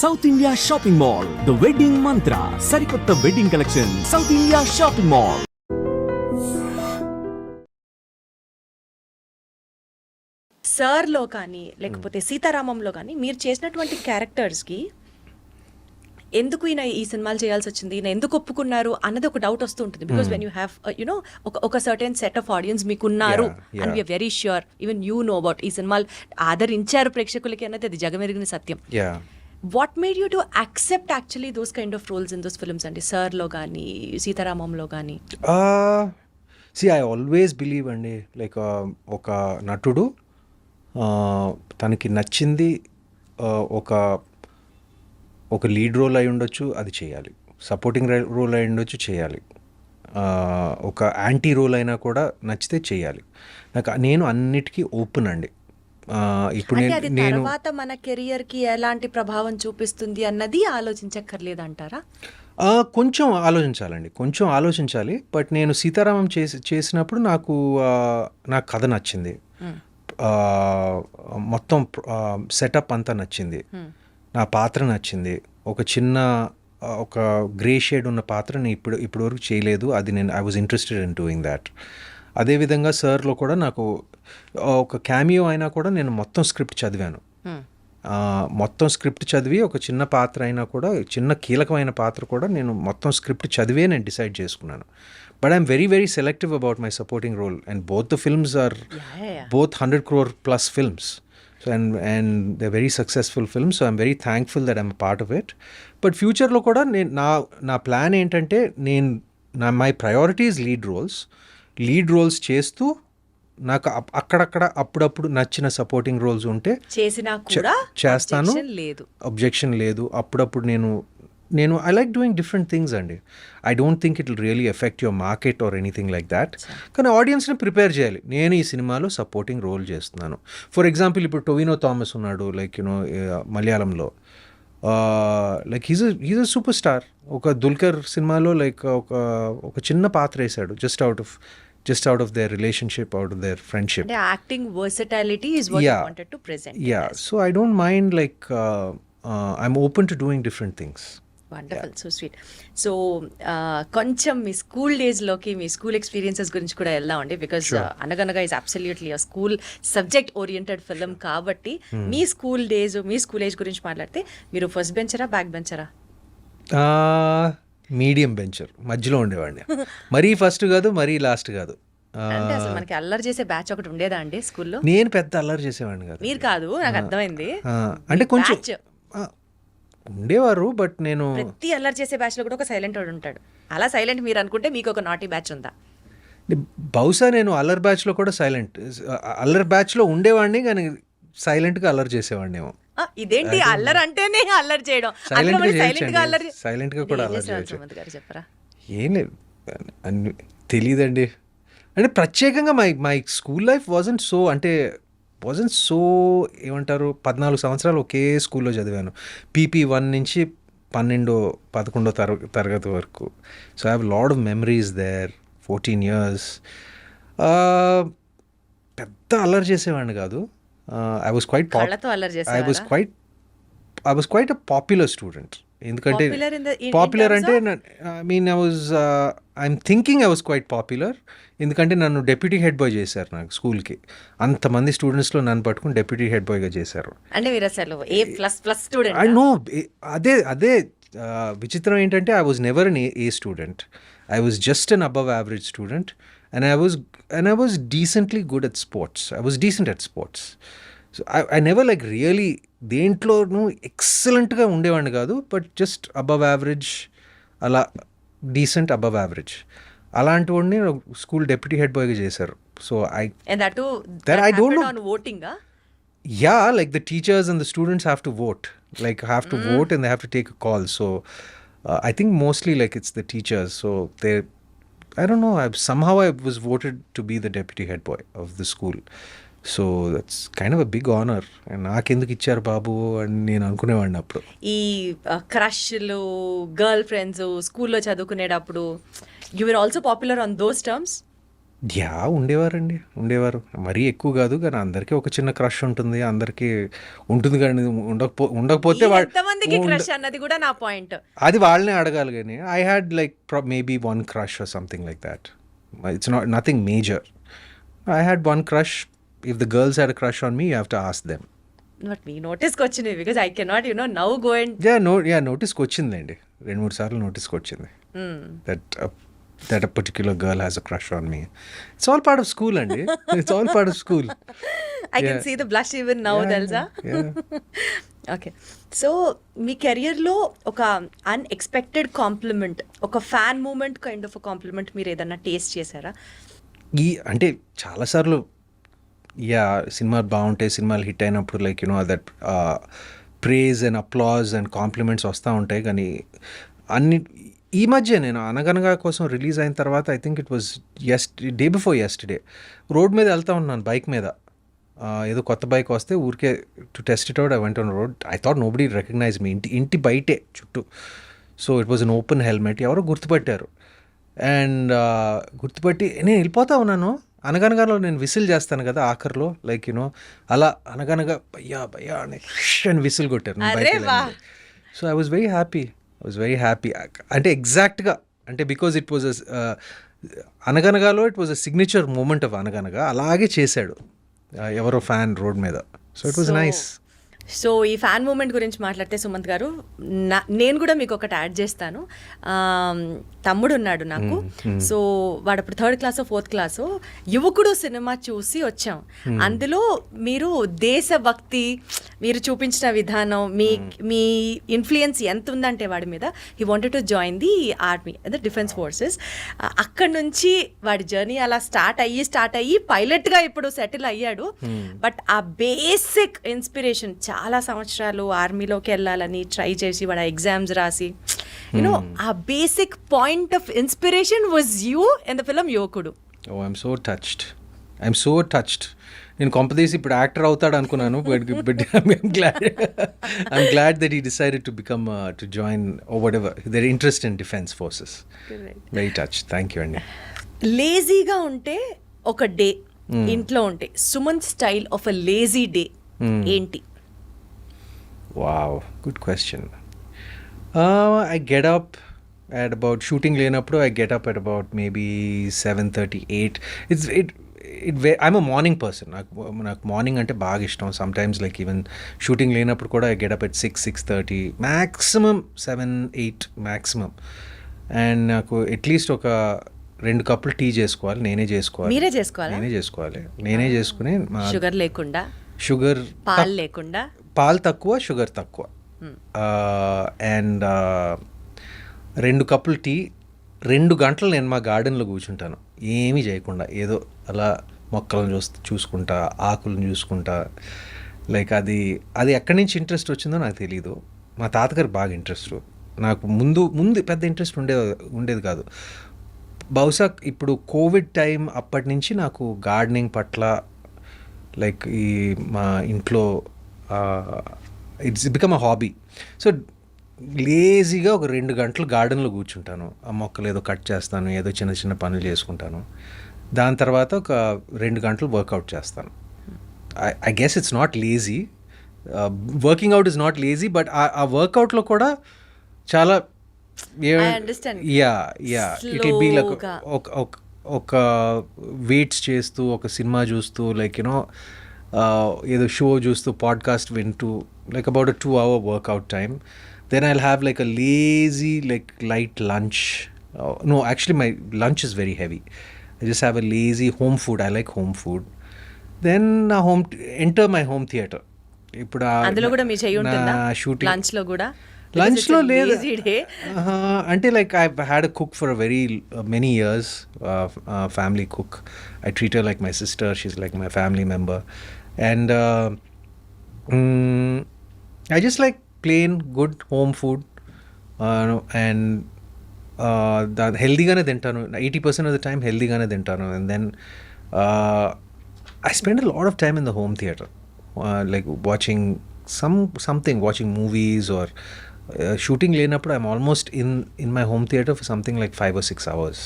South India shopping mall the wedding Mantra సరికొత్త wedding collection south India shopping mall సార్లో కానీ లేకపోతే సీతారామంలో కానీ మీరు చేసినటువంటి క్యారెక్టర్స్కి ఎందుకు ఈయన ఈ సినిమాలు చేయాల్సి వచ్చింది? ఈయన ఎందుకు ఒప్పుకున్నారు? అన్నది ఒక డౌట్ వస్తూ ఉంటుంది. Because when you have you know ఒక ఒక సర్టెన్ సెట్ ఆఫ్ ఆడియన్స్ మీకు ఉన్నారు and. We're very sure even you know about ఈ సినిమాలు ఆదరించారు ప్రేక్షకులకి అన్నది అది జగమెరిగిన సత్యం. What made you to accept actually those kind of roles in those films అండి సార్లో కానీ సీతారామంలో కానీ సి ఐ ఆల్వేస్ బిలీవ్ అండి లైక్ ఒక నటుడు తనకి నచ్చింది ఒక ఒక లీడ్ రోల్ అయి ఉండొచ్చు అది చేయాలి. సపోర్టింగ్ రోల్ అయి ఉండొచ్చు చేయాలి. ఒక యాంటీ రోల్ అయినా కూడా నచ్చితే చేయాలి. నాకు నేను అన్నిటికీ ఓపెన్ అండి ఇప్పుడు నేను తర్వాత మన కెరియర్కి ఎలాంటి ప్రభావం చూపిస్తుంది అన్నది ఆలోచించక్కర్లేదు అంటారా ఆ, కొంచెం ఆలోచించాలండి. కొంచెం ఆలోచించాలి. బట్ నేను సీతారామం చేసి చేసినప్పుడు నాకు నాకు కథ నచ్చింది. మొత్తం సెటప్ అంతా నచ్చింది. నా పాత్ర నచ్చింది. ఒక చిన్న ఒక గ్రే షేడ్ ఉన్న పాత్ర నేను ఇప్పుడు ఇప్పటివరకు చేయలేదు. అది నేను I was interested in doing that అదేవిధంగా సార్లో కూడా నాకు ఒక క్యామియో అయినా కూడా నేను మొత్తం స్క్రిప్ట్ చదివాను. మొత్తం స్క్రిప్ట్ చదివి ఒక చిన్న పాత్ర అయినా కూడా చిన్న కీలకమైన పాత్ర కూడా నేను మొత్తం స్క్రిప్ట్ చదివే నేను డిసైడ్ చేసుకున్నాను. But I'm very very selective about my supporting role. And both the films are both hundred crore plus films. So and and the very successful films. So I'm very thankful that I'm part of it. But ఫ్యూచర్లో కూడా నేను నా నా plan ఏంటంటే నేను నా my priorities lead roles. Lead roles చేస్తూ నాకు అక్కడక్కడ అప్పుడప్పుడు నచ్చిన సపోర్టింగ్ రోల్స్ ఉంటే చేసినా చే- కూడా చేస్తాను. లేదు. అబ్జెక్షన్ లేదు. అప్పుడప్పుడు నేను నేను I like doing different things అండి. I don't think it will really affect your market or anything like that కానీ ఆడియన్స్ని ప్రిపేర్ చేయాలి. నేను ఈ సినిమాలో సపోర్టింగ్ రోల్ చేస్తున్నాను. ఫర్ ఎగ్జాంపుల్ ఇప్పుడు టొవినో థామస్ ఉన్నాడు లైక్ యునో మలయాళంలో. Like he's he's a super star ఒక దుల్కర్ సినిమాలో లైక్ ఒక ఒక చిన్న పాత్ర వేశాడు just out of just out of their relationship out of their friendship అంటే acting versatility is what Yeah. Wanted to present yeah so i don't mind like uh, uh, i'm open to doing different things. Wonderful so sweet so కొంచెం మీ school డేస్లోకి మీ school experiences గురించి కూడా వెళ్దామండి because Anaganaga is absolutely school subject oriented film కాబట్టి Hmm. మీ school days మీ స్కూల్ ఏజ్ గురించి మాట్లాడితే మీరు ఫస్ట్ బెంచరా బ్యాక్ బెంచరా మీడియం బెంచర్ మధ్యలో ఉండేవాడిని. మరీ ఫస్ట్ కాదు మరీ లాస్ట్ కాదు. అంటే అసలు మనకి అల్లరి చేసే బ్యాచ్ ఒకటి ఉండేదా అండి స్కూల్లో? నేను పెద్ద అల్లరి చేసేవాడిని కాదు. మీరు కాదు నాకు అర్థమైంది. అంటే కొంచెం ఉండేవారు బట్ నేను ప్రతి అల్లరి చేసే బ్యాచ్లో కూడా ఒక సైలెంట్ వాడు ఉంటాడు. అలా సైలెంట్ మీరు అనుకుంటే మీకు ఒక నాటీ బ్యాచ్ ఉందా? బహుశా నేను అల్లరి బ్యాచ్లో కూడా సైలెంట్ అల్లరి బ్యాచ్లో ఉండేవాడిని కానీ సైలెంట్గా అల్లరి చేసేవాడినేమో. ఇదేంటి? అల్లరి అంటేనే అల్లరి చేయడం. సైలెంట్గా. అల్లరి Silent గా కూడా అల్లరి చేయొచ్చు. చెప్పరా? ఏం లేదు. అన్ని తెలీదండి. అంటే ప్రత్యేకంగా my my school life wasn't so అంటే వాజంట్ సో ఏమంటారు? పద్నాలుగు సంవత్సరాలు ఒకే స్కూల్లో చదివాను. పీపీ వన్ నుంచి పన్నెండో పదకొండో తర తరగతి వరకు. So I have lot of memories there fourteen years పెద్ద అల్లరి చేసేవాడిని కాదు. I was quite I చేసేవారా? Quite I was quite a popular student ఎందుకంటే Popular in the- in- in popular అంటే I mean I was I'm thinking I was quite popular ఎందుకంటే నన్ను deputy head bye చేశారు నాకు స్కూల్కి అంతమంది స్టూడెంట్స్లో నన్ను పట్టుకుని డెప్యూటీ హెడ్ బాయ్గా చేశారు. అంటే మీరు అసలు ఏ ప్లస్ ప్లస్ ఐ స్టూడెంట్ నో అదే అదే ఆ, విచిత్రం ఏంటంటే I was never an A student I was just an above average student and I was and I was decently good at sports I was decent at sports so I I never like really దేంట్లోనూ ఎక్సలెంట్గా ఉండేవాడిని కాదు but just above average అలా decent above average అలాంటి వాడిని school deputy head బాయ్గా చేశారు so I and అటు That I don't know. On voting yeah like the teachers and the students have to vote like have to vote and they have to take a call so uh, i think mostly like it's the teachers so they i don't know I, somehow i was voted to be the deputy head boy of the school. So that's kind of a big honour నాకెందుకు ఇచ్చారు బాబు అని నేను అనుకునేవాడిని అప్పుడు. ఈ క్రష్లు girl friends స్కూల్లో చదువుకునేటప్పుడు you are also popular on those terms yeah ఉండేవారండి. ఉండేవారు. మరీ ఎక్కువ కాదు కానీ అందరికీ ఒక చిన్న క్రష్ ఉంటుంది. అందరికీ ఉంటుంది కానీ ఉండకపో ఉండకపోతే అన్నది కూడా నా పాయింట్. అది వాళ్ళనే అడగాలి కానీ I had like maybe one crush or something like that it's not nothing major I had one crush if the girls had crush on me you have to ask them but మీ నోటీస్కి వచ్చింది because I cannot you know now go and yeah no yeah నోటీస్కి వచ్చిందండి రెండు మూడు సార్లు నోటీస్కి వచ్చింది that that a particular girl has a crush on me it's all part of school అండి it's all part of school I can see the blush even now Yeah, తెలుసా. Okay so మీ కెరియర్లో ఒక అన్ఎక్స్పెక్టెడ్ కాంప్లిమెంట్ ఒక fan moment kind of compliment మీరు ఏదన్నా taste చేశారా? ఈ అంటే చాలాసార్లు యా సినిమాలు బాగుంటాయి సినిమాలు హిట్ అయినప్పుడు like you know that praise and applause and compliments వస్తూ ఉంటాయి. కానీ అన్ని ఈ మధ్య నేను అనగనగా కోసం రిలీజ్ అయిన తర్వాత I think it was yesterday before yesterday road మీద వెళ్తా ఉన్నాను బైక్ మీద. ఏదో కొత్త బైక్ వస్తే ఊరికే to test it out I went on road I thought nobody recognize me ఇంటి ఇంటి బయటే చుట్టూ. So it was an open helmet ఎవరో గుర్తుపట్టారు. అండ్ గుర్తుపట్టి నేను వెళ్ళిపోతా ఉన్నాను. అనగనగాలో నేను విసిల్ చేస్తాను కదా ఆఖరిలో లైక్ యూనో అలా అనగనగా భయ్యా భయ్యా అని విసిల్ కొట్టారు. So I was very happy was very happy అంటే ఎగ్జాక్ట్గా అంటే because it was అనగనగాలో it was a signature moment of Anaganaga అలాగే చేశాడు. Uh, ఎవరో ఫ్యాన్ రోడ్ మీద. So it was nice so ఈ ఫ్యాన్ మూమెంట్ గురించి మాట్లాడితే సుమంత్ గారు నా- నేను కూడా మీకు ఒకటి యాడ్ చేస్తాను. తమ్ముడు ఉన్నాడు నాకు. సో వాడు అప్పుడు third class fourth class Yuvakudu cinema చూసి వచ్చాం. అందులో మీరు దేశభక్తి మీరు చూపించిన విధానం మీ మీ ఇన్ఫ్లుయెన్స్ ఎంత ఉందంటే వాడి మీద he wanted to join the army అదే డిఫెన్స్ ఫోర్సెస్ అక్కడ నుంచి వాడి జర్నీ అలా స్టార్ట్ అయ్యి స్టార్ట్ అయ్యి పైలట్గా ఇప్పుడు సెటిల్ అయ్యాడు. బట్ ఆ బేసిక్ ఇన్స్పిరేషన్ చాలా సంవత్సరాలు ఆర్మీలోకి వెళ్ళాలని ట్రై చేసి వాడు ఎగ్జామ్స్ రాసి. యూనో ఆ basic point of inspiration was you in the film Yuvakudu oh I'm so touched I'm so touched నేను కొంపదీసి ఇప్పుడు యాక్టర్ అవుతాడు అనుకున్నాను. But but I'm glad that he decided to become to join oh whatever their interest in defence forces very touch thank you అండి లేజీగా ఉంటే ఒక day ఇంట్లో ఉంటే. Sumanth style of a lazy day ఏంటి? Wow good question I get up at about shooting లేనప్పుడు I get up at about maybe seven thirty eight it's it it way I'm a morning person నాకు నాకు morning అంటే బాగా ఇష్టం some times like even shooting లేనప్పుడు కూడా I get up at six six thirty maximum seven eight maximum and నాకు at least ఒక రెండు కప్పులు టీ చేసుకోవాలి నేనే చేసుకోవాలి మీరే చేసుకోవాలా? నేనే చేసుకోవాలి నేనే చేసుకుని షుగర్ లేకుండా షుగర్ పాలు లేకుండా పాలు తక్కువ షుగర్ తక్కువ. అండ్ రెండు కప్పులు టీ రెండు గంటలు నేను మా గార్డెన్లో కూర్చుంటాను. ఏమీ చేయకుండా ఏదో అలా మొక్కలను చూస్తూ చూసుకుంటా ఆకులను చూసుకుంటా. లైక్ అది అది ఎక్కడి నుంచి ఇంట్రెస్ట్ వచ్చిందో నాకు తెలియదు మా తాతగారికి బాగా ఇంట్రెస్ట్. నాకు ముందు ముందు పెద్ద ఇంట్రెస్ట్ ఉండేది ఉండేది కాదు. బహుశా ఇప్పుడు కోవిడ్ టైం అప్పటి నుంచి నాకు గార్డెనింగ్ పట్ల లైక్ ఈ మా ఇంట్లో it's become a hobby so లేజీగా ఒక రెండు గంటలు గార్డెన్లో కూర్చుంటాను. ఆ మొక్కలు ఏదో కట్ చేస్తాను ఏదో చిన్న చిన్న పనులు చేసుకుంటాను. దాని తర్వాత ఒక రెండు గంటలు వర్కౌట్ చేస్తాను. I guess it's not lazy working out is not lazy but ఆ వర్కౌట్లో కూడా చాలా. Yeah yeah it be like ఒక వెయిట్స్ చేస్తూ ఒక సినిమా చూస్తూ లైక్ యూనో ఏదో షో చూస్తూ పాడ్కాస్ట్ వింటూ like about a two hour workout time then I'll have like a lazy like light lunch no actually my lunch is very heavy I just have a lazy home food I like home food then నా home enter my home theatre ఇప్పుడు ఆ- అందులో కూడా మీ చెయ్యి ఉంటుందా? నా shooting లంచ్లో కూడా లంచ్లో లేదు. డే ఆహా, అంటే like I had a cook for a very many years family cook I treat like my sister she's like my family member and I just like plain good home food and దా హెల్దీగానే తింటాను eighty percent of the time హెల్దీగానే తింటాను and then I spend a lot of time in the home theatre like watching some something watching movies or shooting లేనప్పుడు I'm almost in in my home theatre for something like five or six hours